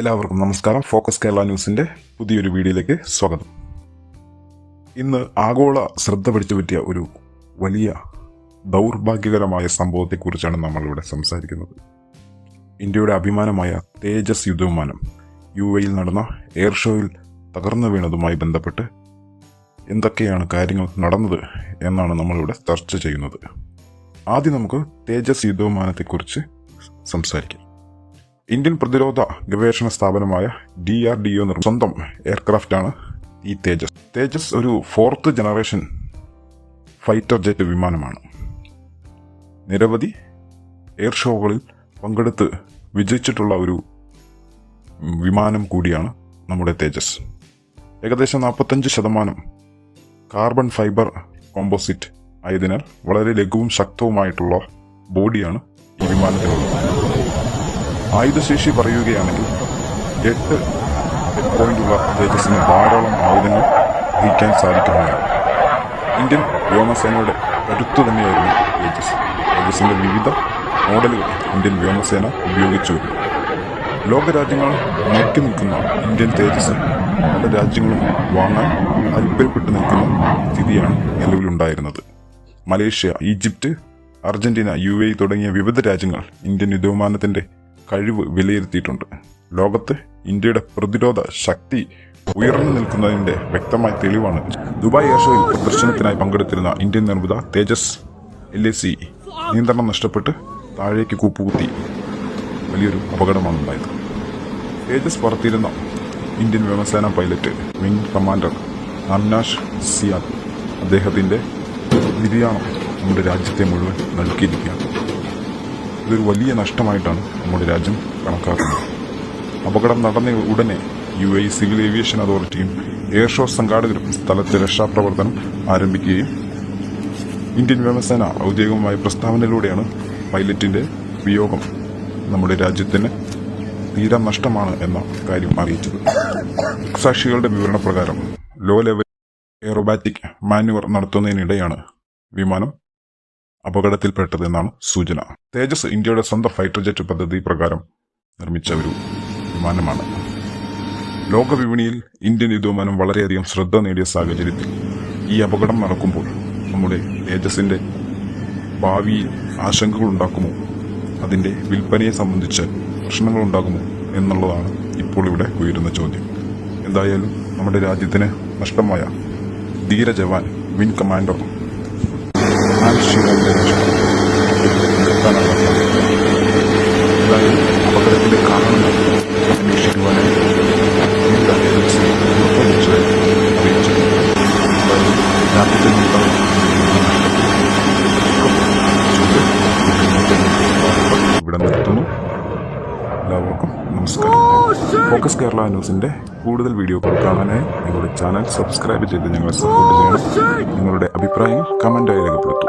എല്ലാവർക്കും നമസ്കാരം. ഫോക്കസ് കേരള ന്യൂസിന്റെ പുതിയൊരു വീഡിയോയിലേക്ക് സ്വാഗതം. ഇന്ന് ആഗോള ശ്രദ്ധ പിടിച്ചു പറ്റിയ ഒരു വലിയ ദൗർഭാഗ്യകരമായ സംഭവത്തെക്കുറിച്ചാണ് നമ്മളിവിടെ സംസാരിക്കുന്നത്. ഇന്ത്യയുടെ അഭിമാനമായ തേജസ് യുദ്ധവിമാനം യു എയിൽ നടന്ന എയർ ഷോയിൽ തകർന്നു വീണതുമായി ബന്ധപ്പെട്ട് എന്തൊക്കെയാണ് കാര്യങ്ങൾ നടന്നത് എന്നാണ് നമ്മളിവിടെ ചർച്ച ചെയ്യുന്നത്. ആദ്യം നമുക്ക് തേജസ് യുദ്ധവിമാനത്തെക്കുറിച്ച് സംസാരിക്കാം. ഇന്ത്യൻ പ്രതിരോധ ഗവേഷണ സ്ഥാപനമായ ഡി ആർ ഡി ഒ സ്വന്തം എയർക്രാഫ്റ്റാണ് ഈ തേജസ്. തേജസ് ഒരു ഫോർത്ത് ജനറേഷൻ ഫൈറ്റർ ജെറ്റ് വിമാനമാണ്. നിരവധി എയർ ഷോകളിൽ പങ്കെടുത്ത് വിജയിച്ചിട്ടുള്ള ഒരു വിമാനം കൂടിയാണ് നമ്മുടെ തേജസ്. ഏകദേശം നാൽപ്പത്തഞ്ച് ശതമാനം കാർബൺ ഫൈബർ കോമ്പോസിറ്റ് ആയതിനാൽ വളരെ ലഘുവും ശക്തവുമായിട്ടുള്ള ബോഡിയാണ് ഈ വിമാനത്തിനുള്ളത് ആയുധശേഷി പറയുകയാണെങ്കിൽ എട്ട് പോയിന്റുള്ള തേജസ്സിന് ധാരാളം ആയുധങ്ങൾ വഹിക്കാൻ സാധിക്കുന്നതാണ് ഇന്ത്യൻ വ്യോമസേനയുടെ കരുത്തു തന്നെയായിരുന്നു തേജസ്. തേജസ്സിന്റെ വിവിധ മോഡലുകൾ ഇന്ത്യൻ വ്യോമസേന ഉപയോഗിച്ചു. വരുന്നു ലോകരാജ്യങ്ങൾ നോക്കി നിൽക്കുന്ന ഇന്ത്യൻ തേജസ് പല രാജ്യങ്ങളും വാങ്ങാൻ താല്പര്യപ്പെട്ടു നിൽക്കുന്ന സ്ഥിതിയാണ് നിലവിലുണ്ടായിരുന്നത്. മലേഷ്യ ഈജിപ്ത് അർജന്റീന യു തുടങ്ങിയ വിവിധ രാജ്യങ്ങൾ ഇന്ത്യൻ യുദ്ധവിമാനത്തിന്റെ കഴിവ് വിലയിരുത്തിയിട്ടുണ്ട്. ലോകത്ത് ഇന്ത്യയുടെ പ്രതിരോധ ശക്തി ഉയർന്നു നിൽക്കുന്നതിന്റെ വ്യക്തമായ തെളിവാണ് ദുബായ് എയർ ഷോയിൽ പ്രദർശനത്തിനായി പങ്കെടുത്തിരുന്ന ഇന്ത്യൻ നിർമ്മിത തേജസ് എൽ എ സി നിയന്ത്രണം നഷ്ടപ്പെട്ട് താഴേക്ക് കൂപ്പുകുത്തി. വലിയൊരു അപകടമാണ് ഉണ്ടായത്. തേജസ് പറത്തിയിരുന്ന ഇന്ത്യൻ വ്യോമസേന pilot wing commander Annash Siyad അദ്ദേഹത്തിന്റെ നിര്യാണം നമ്മുടെ രാജ്യത്തെ മുഴുവൻ നൽകിയിരിക്കുകയാണ്. ഇതൊരു വലിയ നഷ്ടമായിട്ടാണ് നമ്മുടെ രാജ്യം കണക്കാക്കുന്നത്. അപകടം നടന്ന ഉടനെ യു എ സിവിൽ ഏവിയേഷൻ അതോറിറ്റിയും എയർ ഷോ സംഘാടകരും സ്ഥലത്ത് രക്ഷാപ്രവർത്തനം ആരംഭിക്കുകയും ഇന്ത്യൻ വ്യോമസേന ഔദ്യോഗികമായ പ്രസ്താവനയിലൂടെയാണ് പൈലറ്റിന്റെ വിയോഗം നമ്മുടെ രാജ്യത്തിന് തീരാ നഷ്ടമാണ് എന്ന കാര്യം അറിയിച്ചത്. സാക്ഷികളുടെ വിവരണപ്രകാരം ലോ ലെവൽ എയറോബാറ്റിക് മാനുവർ നടത്തുന്നതിനിടെയാണ് വിമാനം അപകടത്തിൽപ്പെട്ടതെന്നാണ് സൂചന. തേജസ് ഇന്ത്യയുടെ സ്വന്തം ഫൈറ്റർ ജെറ്റ് പദ്ധതി പ്രകാരം നിർമ്മിച്ച ഒരു വിമാനമാണ്. ലോകവിപണിയിൽ ഇന്ത്യൻ യുദ്ധവിമാനം വളരെയധികം ശ്രദ്ധ നേടിയ സാഹചര്യത്തിൽ ഈ അപകടം നടക്കുമ്പോൾ നമ്മുടെ തേജസിന്റെ ഭാവിയിൽ ആശങ്കകൾ ഉണ്ടാക്കുമോ? അതിന്റെ വിൽപ്പനയെ സംബന്ധിച്ച് പ്രശ്നങ്ങൾ ഉണ്ടാകുമോ എന്നുള്ളതാണ് ഇപ്പോൾ ഇവിടെ ഉയരുന്ന ചോദ്യം. എന്തായാലും നമ്മുടെ രാജ്യത്തിന് നഷ്ടമായ ധീര ജവാൻ വിൻ കമാൻഡർ ഇവിടെ നിർത്തുന്നു. എല്ലാവർക്കും നമസ്കാരം. ഫോക്കസ് കേരള ന്യൂസിന്റെ കൂടുതൽ വീഡിയോകൾ കാണാനായി നിങ്ങളുടെ ചാനൽ സബ്സ്ക്രൈബ് ചെയ്ത് ഞങ്ങളെ സപ്പോർട്ട് ചെയ്യണം. നിങ്ങളുടെ അഭിപ്രായം കമന്റായി രേഖപ്പെടുത്തൂ